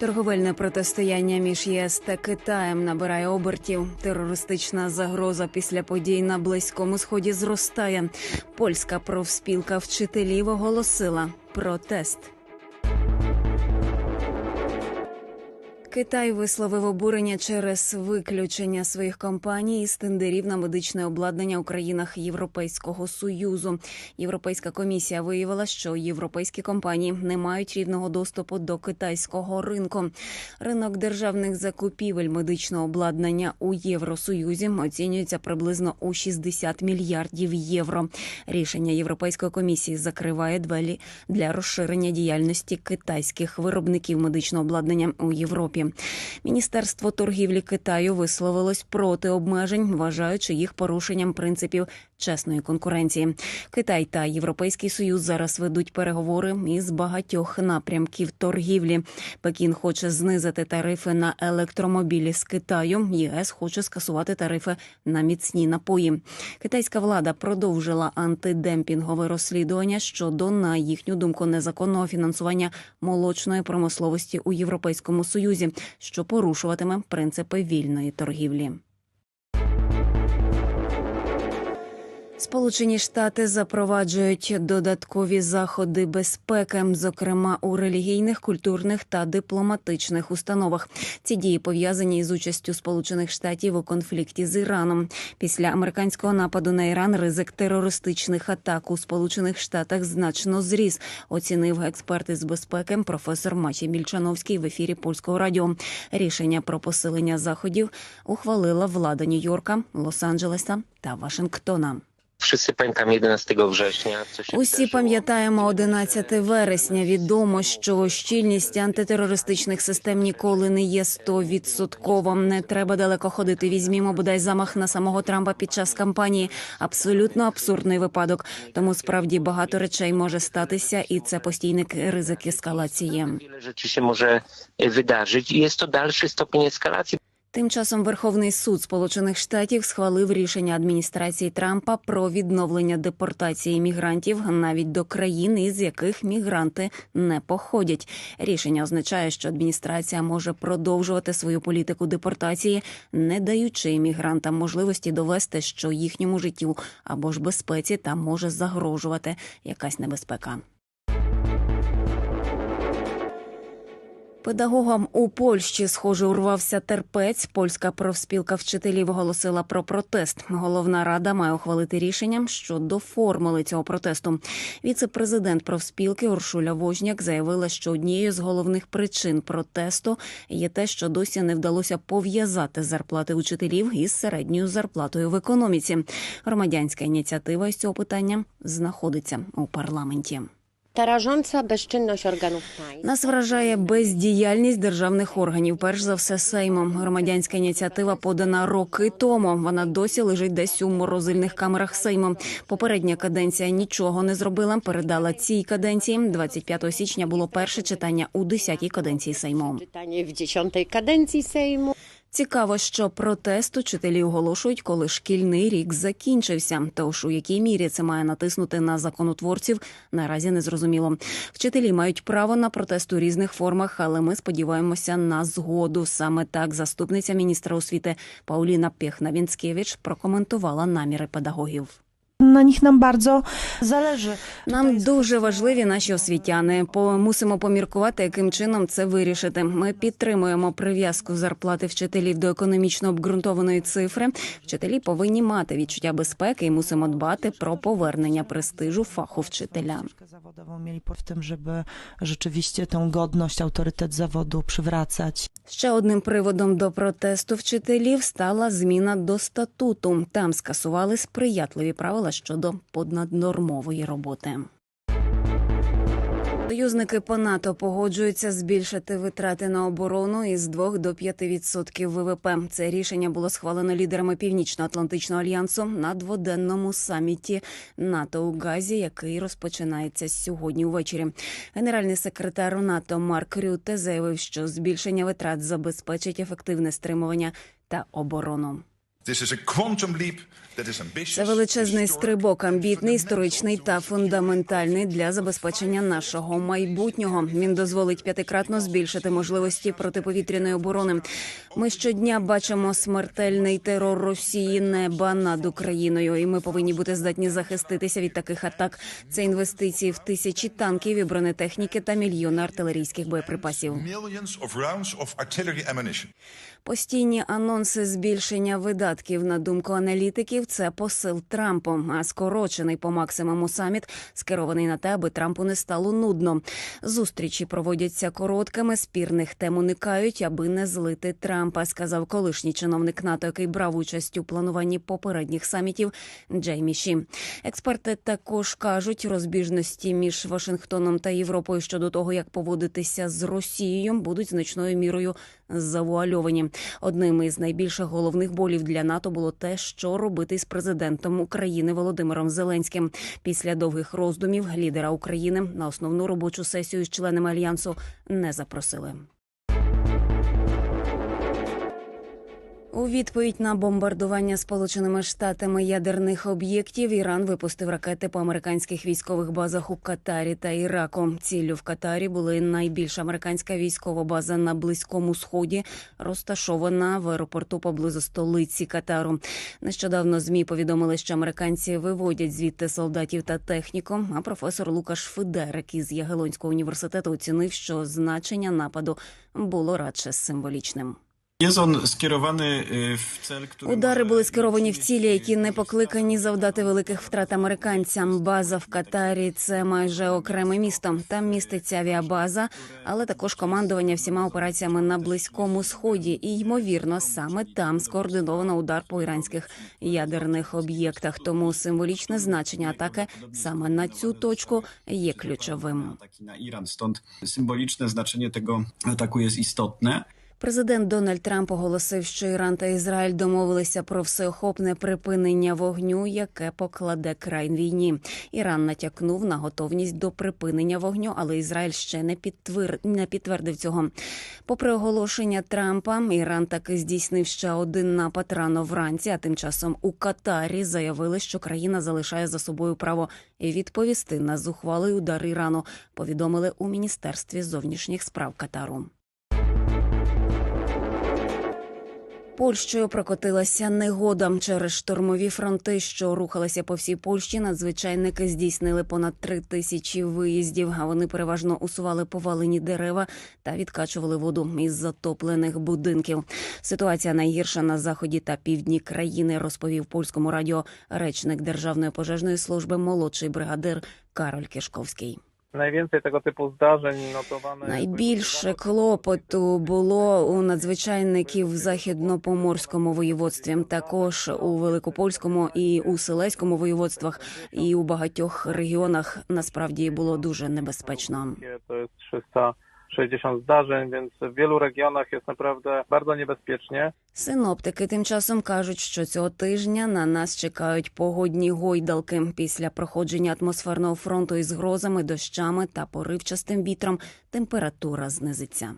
Торговельне протистояння між ЄС та Китаєм набирає обертів. Терористична загроза після подій на близькому сході зростає. Польська профспілка вчителів оголосила протест. Китай висловив обурення через виключення своїх компаній із тендерів на медичне обладнання у країнах Європейського союзу. Європейська комісія виявила, що європейські компанії не мають рівного доступу до китайського ринку. Ринок державних закупівель медичного обладнання у Євросоюзі оцінюється приблизно у 60 мільярдів євро. Рішення Європейської комісії закриває двері для розширення діяльності китайських виробників медичного обладнання у Європі. Міністерство торгівлі Китаю висловилось проти обмежень, вважаючи їх порушенням принципів чесної конкуренції. Китай та Європейський Союз зараз ведуть переговори із багатьох напрямків торгівлі. Пекін хоче знизити тарифи на електромобілі з Китаю. ЄС хоче скасувати тарифи на міцні напої. Китайська влада продовжила антидемпінгове розслідування щодо, на їхню думку, незаконного фінансування молочної промисловості у Європейському Союзі, що порушуватиме принципи вільної торгівлі. Сполучені Штати запроваджують додаткові заходи безпеки, зокрема у релігійних, культурних та дипломатичних установах. Ці дії пов'язані із участю Сполучених Штатів у конфлікті з Іраном. Після американського нападу на Іран ризик терористичних атак у Сполучених Штатах значно зріс. Оцінив експерт із безпеки професор Мачій Мільчановський в ефірі польського радіо. Рішення про посилення заходів ухвалила влада Нью-Йорка, Лос-Анджелеса та Вашингтона. Wszyscy pamiętamy 11 września. Усі пам'ятаємо 11 вересня. Відомо, що щільність антитерористичних систем ніколи не є стовідсотково. Не треба далеко ходити. Візьмімо бодай замах на самого Трампа під час кампанії. Абсолютно абсурдний випадок. Тому справді багато речей може статися, і це постійний ризик ескалації. Wiele rzeczy się może e, wydarzyć i jest Тим часом Верховний суд Сполучених Штатів схвалив рішення адміністрації Трампа про відновлення депортації мігрантів навіть до країн, із яких мігранти не походять. Рішення означає, що адміністрація може продовжувати свою політику депортації, не даючи мігрантам можливості довести, що їхньому життю або ж безпеці там може загрожувати якась небезпека. Педагогам у Польщі, схоже, урвався терпець. Польська профспілка вчителів оголосила про протест. Головна рада має ухвалити рішення щодо формули цього протесту. Віце-президент профспілки Уршуля Вожняк заявила, що однією з головних причин протесту є те, що досі не вдалося пов'язати зарплати учителів із середньою зарплатою в економіці. Громадянська ініціатива із цього питання знаходиться у парламенті. Ta rażąca organów państw. Нас вражає бездіяльність державних органів. Перш за все, Сеймом. Громадянська ініціатива подана роки тому. Вона досі лежить десь у морозильних камерах Сейму. Попередня каденція нічого не зробила. Передала цій каденції. 25 січня було перше читання у 10-й каденції Сейму. Czytanie w dziesiątej kadencji Sejmu. Цікаво, що протест учителі оголошують, коли шкільний рік закінчився. Тож у якій мірі це має натиснути на законотворців, наразі не зрозуміло. Вчителі мають право на протест у різних формах, але ми сподіваємося на згоду. Саме так заступниця міністра освіти Пауліна Пєхна-Вінцкевич прокоментувала наміри педагогів. Na nich nam bardzo zależy. Нам дуже важливі наші освітяни. По мусимо поміркувати, яким чином це вирішити. Ми підтримуємо прив'язку зарплати вчителів до економічно обґрунтованої цифри. Вчителі повинні мати відчуття безпеки і мусимо дбати про повернення престижу фаху вчителя. W tym, żeby rzeczywiście tą godność, autorytet zawodu przywracać. Ще одним приводом до протесту вчителів стала зміна до статуту. Там скасували сприятливі правила щодо понаднормової роботи. Союзники по НАТО погоджуються збільшити витрати на оборону із 2 до 5 відсотків ВВП. Це рішення було схвалено лідерами Північно-Атлантичного альянсу на дводенному саміті НАТО у Газі, який розпочинається сьогодні увечері. Генеральний секретар НАТО Марк Рюте заявив, що збільшення витрат забезпечить ефективне стримування та оборону. Це величезний стрибок, амбітний, історичний та фундаментальний для забезпечення нашого майбутнього. Він дозволить п'ятикратно збільшити можливості протиповітряної оборони. Ми щодня бачимо смертельний терор Росії неба над Україною, і ми повинні бути здатні захиститися від таких атак. Це інвестиції в тисячі танків і бронетехніки та мільйони артилерійських боєприпасів. Постійні анонси збільшення видатків, на думку аналітиків, це посил Трампу. А скорочений по максимуму саміт скерований на те, аби Трампу не стало нудно. Зустрічі проводяться короткими, спірних тем уникають, аби не злити Трампа, сказав колишній чиновник НАТО, який брав участь у плануванні попередніх самітів Джеймі Ші. Експерти також кажуть, розбіжності між Вашингтоном та Європою щодо того, як поводитися з Росією, будуть значною мірою завуальовані. Одним із найбільших головних болів для НАТО було те, що робити з президентом України Володимиром Зеленським. Після довгих роздумів лідера України на основну робочу сесію з членами альянсу не запросили. У відповідь на бомбардування Сполученими Штатами ядерних об'єктів Іран випустив ракети по американських військових базах у Катарі та Іраку. Ціллю в Катарі були найбільша американська військова база на близькому сході, розташована в аеропорту поблизу столиці Катару. Нещодавно змі повідомили, що американці виводять звідти солдатів та техніку. А професор Лукаш Федерик із Ягелонського університету оцінив, що значення нападу було радше символічним. Który Удари були скеровані в цілі, які не покликані завдати великих втрат американцям. База в Катарі це майже окреме місто. Там міститься авіабаза, але також командування всіма операціями на близькому сході. І ймовірно, саме там скоординовано удар по іранських ядерних об'єктах. Тому символічне значення атаки саме на цю точку є ключовим. ataki na Iran. Stąd symboliczne znaczenie tego ataku jest istotne. Президент Дональд Трамп оголосив, що Іран та Ізраїль домовилися про всеохопне припинення вогню, яке покладе край війні. Іран натякнув на готовність до припинення вогню, але Ізраїль ще не підтвер... не підтвердив цього. Попри оголошення Трампа, Іран таки здійснив ще один напад рано вранці. А тим часом у Катарі заявили, що країна залишає за собою право відповісти на зухвалий удар Ірану. Повідомили у міністерстві зовнішніх справ Катару. Польщею прокотилася негода через штормові фронти, що рухалися по всій Польщі. Надзвичайники здійснили понад три тисячі виїздів. А вони переважно усували повалені дерева та відкачували воду із затоплених будинків. Ситуація найгірша на заході та півдні країни, розповів польському радіо речник Державної пожежної служби молодший бригадир Кароль Кишковський. Najwięcej такого типу zdarzeń notowane. Найбільше клопоту було у надзвичайників в західнопоморському воєводстві, також у Великопольському і у Селеському воєводствах, і у багатьох регіонах насправді було дуже небезпечно. To jest 360 zdarzeń, więc w wielu regionach jest naprawdę bardzo niebezpiecznie. Синоптики тим часом кажуть, що цього тижня на нас чекають погодні гойдалки після проходження атмосферного фронту із грозами, дощами та поривчастим вітром. Температура знизиться.